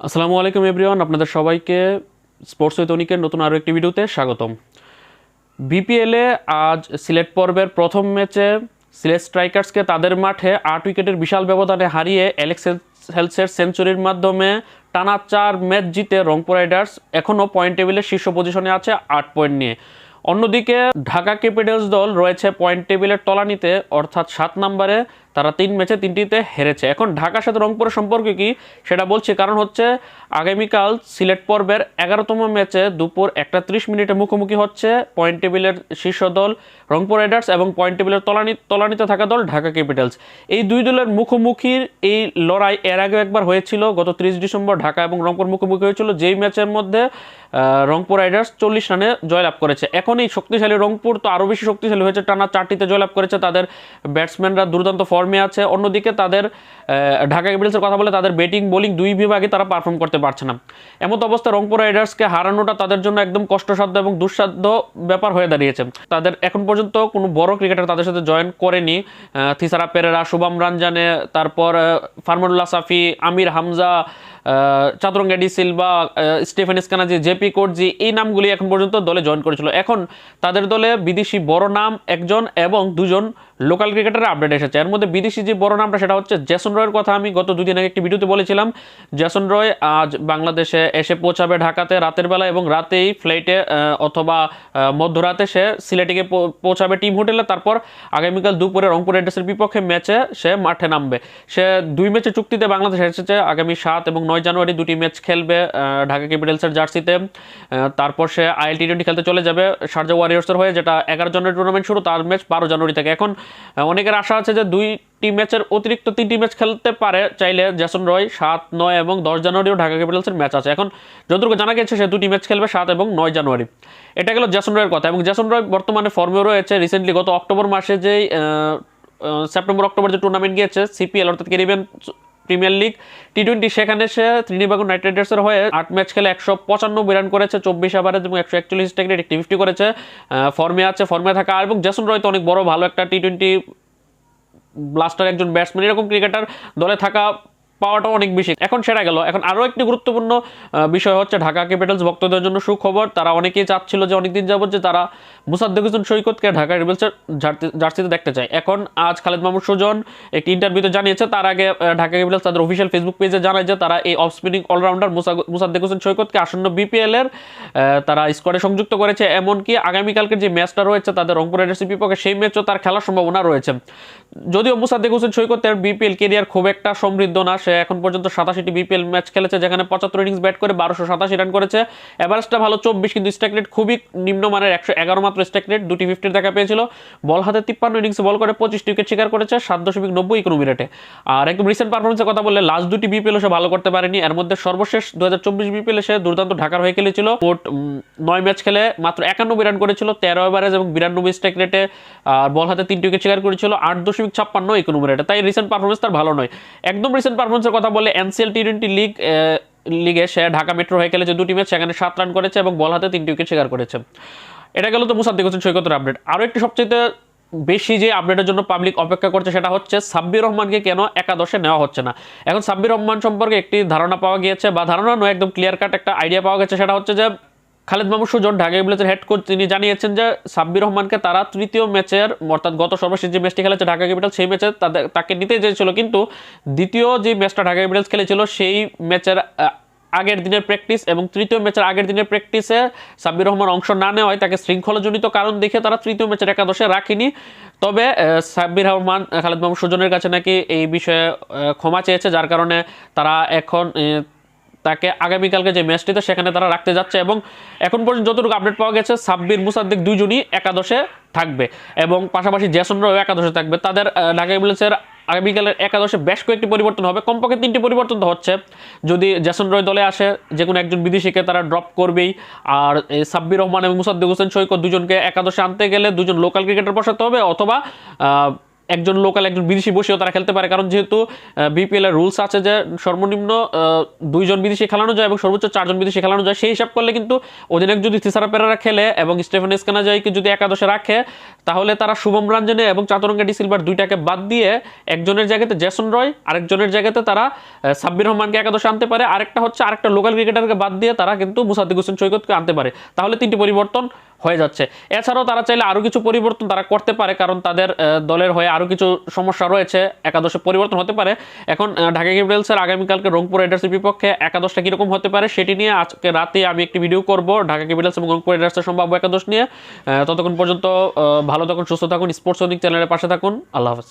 আসসালামু আলাইকুম এভরিওয়ান আপনাদের সবাইকে স্পোর্টস ঐতনিকের নতুন আরও একটি ভিডিওতে স্বাগতম। বিপিএলে আজ সিলেট পর্বের প্রথম ম্যাচে সিলেট স্ট্রাইকার্সকে তাদের মাঠে আট উইকেটের বিশাল ব্যবধানে হারিয়ে অ্যালেক্স হেলসের সেঞ্চুরির মাধ্যমে টানা চার ম্যাচ জিতে রংপুর রাইডার্স এখনও পয়েন্ট টেবিলের শীর্ষ পজিশনে আছে আট পয়েন্ট নিয়ে। অন্যদিকে ঢাকা ক্যাপিটালস দল রয়েছে পয়েন্ট টেবিলের তলানিতে, অর্থাৎ সাত নম্বরে তারা তিন ম্যাচে তিনটিতে হেরেছে। এখন ঢাকার সাথে রংপুরের সম্পর্ক কি? সেটা বলছি, কারণ হচ্ছে আগামীকাল সিলেট পর্বের এগারোতম ম্যাচে দুপুর একটা ত্রিশ মিনিটে মুখোমুখি হচ্ছে পয়েন্ট টেবিলের শীর্ষ দল রংপুর রাইডার্স এবং পয়েন্ট টেবিলের তলানি তলানিতে থাকা দল ঢাকা ক্যাপিটালস। এই দুই দলের মুখোমুখির এই লড়াই এর আগে একবার হয়েছিল, গত ত্রিশ ডিসেম্বর ঢাকা এবং রংপুর মুখোমুখি হয়েছিল, যেই ম্যাচের মধ্যে রংপুর রাইডার্স চল্লিশ রানে জয়লাভ করেছে। এখন এই শক্তিশালী রংপুর তো আরও বেশি শক্তিশালী হয়েছে, টানা চারটিতে জয়লাভ করেছে তাদের ব্যাটসম্যানরা, দুর্দান্ত ফর্মে আছে, অন্যদিকে তাদের ঢাকা ক্যাপিটালসের কথা বলে তাদের ব্যাটিং বোলিং দুই বিভাগে তারা পারফর্ম করতে পারছে না। এমত অবস্থা রংপুর রাইডার্সকে হারানোটা তাদের জন্য একদম কষ্টসাধ্য এবং দুঃসাধ্য ব্যাপার হয়ে দাঁড়িয়েছে। তাদের এখন পর্যন্ত কোনো বড় ক্রিকেটার তাদের সাথে জয়েন করেনি। থিসারা পেরেরা, শুভম রানজানে, তারপর ফারমানুল্লাহ সাফি, আমির হামজা চাতুরঙ্গা ডি সিলভা স্টিফেন স্কানাজি জেপি কোটজি, এই নামগুলি এখন পর্যন্ত দলে জয়েন করেছিল। এখন তাদের দলে বিদেশি বড় নাম একজন এবং দুজন লোকাল ক্রিকেটারের আপডেট এসেছে। এর মধ্যে বিদেশি যে বড় নামটা, সেটা হচ্ছে জেসন রয়ের কথা আমি গত দুদিন আগে একটি ভিডিওতে বলেছিলাম। জেসন রয় আজ বাংলাদেশে এসে পৌঁছাবে ঢাকাতে রাতের বেলা এবং রাতেই ফ্লাইটে অথবা মধ্যরাতে সে সিলেটিকে পৌঁছাবে টিম হোটেলে তারপর আগামীকাল দুপুরে রংপুর রাইডার্সের বিপক্ষে ম্যাচে সে মাঠে নামবে। সে দুই ম্যাচে চুক্তিতে বাংলাদেশ এসেছে আগামী সাত এবং নয় জানুয়ারি দুটি ম্যাচ খেলবে ঢাকা ক্যাপিটালসের জার্সিতে। তারপর সে আইএল টি টোয়েন্টি খেলতে চলে যাবে শারজা ওয়ারিয়ার্সের হয়ে, যেটা এগারো জানুয়ারি টুর্নামেন্ট শুরু, তার ম্যাচ বারো জানুয়ারি থেকে। এখন অনেকের আশা আছে যে দুইটি ম্যাচের অতিরিক্ত তিনটি ম্যাচ খেলতে পারে, চাইলে জেসন রয় সাত, নয় এবং দশ জানুয়ারিও ঢাকা ক্যাপিটালসের ম্যাচ আছে। এখন, যতটুকু জানা গেছে, সে দুটি ম্যাচ খেলবে সাত এবং নয় জানুয়ারি। এটা গেল জেসন রয়ের কথা এবং জেসন রয় বর্তমানে ফর্মে রয়েছে। রিসেন্টলি গত অক্টোবর মাসে যেই সেপ্টেম্বর অক্টোবর যে টুর্নামেন্ট গিয়েছে সিপিএল অর্থাৎ Caribbean premier league T twenty সেখানে সে ত্রিনিবাগুন নাইট রাইডার্সের হয়ে আট ম্যাচ খেলে একশো পঁচানব্বই রান করেছে, চব্বিশ ওভারে এবং একশো একচল্লিশ টেকনিক একটি ফিফটি করেছে। ফর্মে আছে ফর্মে থাকা। এবং জেসন রয় তো অনেক বড়, ভালো একটা টি টোয়েন্টি ব্লাস্টার একজন ব্যাটসম্যান এরকম ক্রিকেটার দলে থাকা পাওয়াটা অনেক বেশি। এখন সেটা গেল। এখন আরও একটি গুরুত্বপূর্ণ বিষয় হচ্ছে ঢাকা ক্যাপিটালস ভক্তদের জন্য সুখবর। তারা অনেকেই চাচ্ছিল যে অনেকদিন যাবত যে তারা মুসাদ্দেক হোসেন সৈকতকে ঢাকা জার্সি- জার্সিতে দেখতে চায়। এখন আজ খালেদ মাহমুদ সুজন একটি ইন্টারভিউতে জানিয়েছে, তার আগে ঢাকা ক্যাপিটালস তাদের অফিসিয়াল ফেসবুক পেজে জানায় যে তারা এই off spinning allrounder Mosaddek Hossain সৈকতকে আসন্ন বিপিএলের তারা স্কোয়াডে সংযুক্ত করেছে। এমনকি আগামীকালকের যে ম্যাচটা রয়েছে তাদের রংপুর রাইডার্সের বিপক্ষে সেই ম্যাচও তার খেলার সম্ভাবনা রয়েছে। যদিও মুসাদ্দেক হোসেন সৈকতের বিপিএল কেরিয়ার খুব একটা সমৃদ্ধ না এখন পর্যন্ত সাতাশিটি বিপিএল ম্যাচ খেলেছে, যেখানে পঁচাত্তর ইনিংস ব্যাট করে বারোশো সাতাশি রান করেছে। এভারেজটা ভালো, চব্বিশ, কিন্তু স্ট্রাইক রেট খুবই নিম্নমানের একশো এগারো মাত্র স্ট্রাইক রেট দুটি ফিফটির দেখা পেয়েছিল। বল হাতে তিপ্পান্ন ইনিংসে বল করে পঁচিশটি উইকেট শিকার করেছে, সাত দশমিক নব্বই ইকোনমি রেটে আর একদম রিসেন্ট পারফরমেন্সের কথা বললে লাস্ট দুটি বিপিএল সে ভালো করতে পারেনি। এর মধ্যে সর্বশেষ দু হাজার চব্বিশ বিপিএল সে দুর্দান্ত ঢাকার হয়ে খেলেছিল। মোট নয় ম্যাচ খেলে মাত্র একানব্বই রান করেছিল, তেরো এভারেজ এবং বিরানব্বই স্ট্রাইক রেটে আর বল হাতে তিনটি উইকেট শিকার করেছিল, আট দশমিক ছাপ্পান্ন ইকোনমি রেটে তাই রিসেন্ট পারফরমেন্স তার ভালো নয়। একদম রিসেন্ট পারফরমেন্সের কথা বলে এনসিএল টি টোয়েন্টি লিগ লিগে সে ঢাকা মেট্রো হয়ে খেলেছে। দুটি ম্যাচ সেখানে সাত রান করেছে এবং বল হাতে তিনটি উইকেট শিকার করেছে। এটা গেল তো মুসাদ্দিক হোসেন সৈকতের আপডেট আরও একটি সবচেয়ে বেশি যে আপডেটের জন্য পাবলিক অপেক্ষা করছে সেটা হচ্ছে সাব্বির রহমানকে কেন একাদশে নেওয়া হচ্ছে না? এখন সাব্বির রহমান সম্পর্কে একটি ধারণা পাওয়া গিয়েছে বা ধারণা নয়, একদম ক্লিয়ার কাট একটা আইডিয়া পাওয়া গেছে। সেটা হচ্ছে যে খালেদ মাহমুদ সুজন, ঢাকা ক্যাপিটালসের হেড কোচ তিনি জানিয়েছেন যে সাব্বির রহমানকে তারা তৃতীয় ম্যাচের অর্থাৎ গত সর্বশেষ যে ম্যাচটি খেলেছে ঢাকা ক্যাপিটাল সেই ম্যাচে তাকে নিতে চেয়েছিল। কিন্তু দ্বিতীয় যে ম্যাচটা ঢাকা ক্যাপিটালস খেলেছিল, সেই ম্যাচের আগের দিনের প্র্যাকটিস এবং তৃতীয় ম্যাচের আগের দিনের প্র্যাকটিসে সাব্বির রহমান অংশ না নেওয়ায় তাকে শৃঙ্খলাজনিত কারণ দেখে তারা তৃতীয় ম্যাচের একাদশে রাখেনি। তবে সাব্বির রহমান, খালেদ মাহমুদ সুজনের কাছে নাকি এই বিষয়ে ক্ষমা চেয়েছে, যার কারণে তারা এখন তাকে আগামীকালকে যে ম্যাচটিতে সেখানে তারা রাখতে যাচ্ছে এবং এখন পর্যন্ত যতটুকু আপডেট পাওয়া গেছে, সাব্বির, মুসাদ্দিক দুইজনই একাদশে থাকবে এবং পাশাপাশি জ্যাসনরাও একাদশে থাকবে। তাদের ঢাকা ক্যাপিটালসের আগামীকালের একাদশে বেশ কয়েকটি পরিবর্তন হবে। কমপক্ষে তিনটি পরিবর্তন তো হচ্ছে। যদি জ্যাসন রয় দলে আসে, যে কোনো একজন বিদেশিকে তারা ড্রপ করবেই। আর সাব্বির রহমান এবং মুসাদ্দিক হোসেন সৈকত দুজনকে একাদশে আনতে গেলে দুজন লোকাল ক্রিকেটার বসাতে হবে অথবা একজন লোকাল, একজন বিদেশি বসেও তারা খেলতে পারে। কারণ যেহেতু বিপিএল এর রুলস আছে যে সর্বনিম্ন দুইজন বিদেশি খেলানো যায় এবং সর্বোচ্চ চারজন বিদেশি খেলানো যায়, সেই হিসাব করলে কিন্তু অধিনায়ক যদি থিসারা পেরারা খেলে এবং স্টেফেন স্কানাজাইকে যদি একাদশে রাখে, তাহলে তারা শুভম রঞ্জনে এবং চাতরঙ্গা ডি সিলভার দুইটাকে বাদ দিয়ে একজনের জায়গাতে জেসন রয়, আরেকজনের জায়গাতে তারা সাব্বির রহমানকে একাদশে আনতে পারে। আরেকটা হচ্ছে আরেকটা লোকাল ক্রিকেটারকে বাদ দিয়ে তারা কিন্তু মুসাদ্দিক হোসেন সৈকতকে আনতে পারে। তাহলে তিনটি পরিবর্তন হয়ে যাচ্ছে। এছাড়াও তারা চাইলে আরও কিছু পরিবর্তন তারা করতে পারে, কারণ তাদের দলের হয়ে আরও কিছু সমস্যা রয়েছে। একাদশে পরিবর্তন হতে পারে। এখন ঢাকা ক্যাপিটালসের আগামীকালকে রংপুর রাইডার্সের বিপক্ষে একাদশটা কীরকম হতে পারে সেটি নিয়ে আজকে রাতে আমি একটি ভিডিও করব। ঢাকা ক্যাপিটালস এবং রংপুর রাইডার্সের সম্ভাব্য একাদশ নিয়ে। ততক্ষণ পর্যন্ত ভালো থাকুন, সুস্থ থাকুন, স্পোর্টস অধিক চ্যানেলের পাশে থাকুন। আল্লাহ হাফেজ।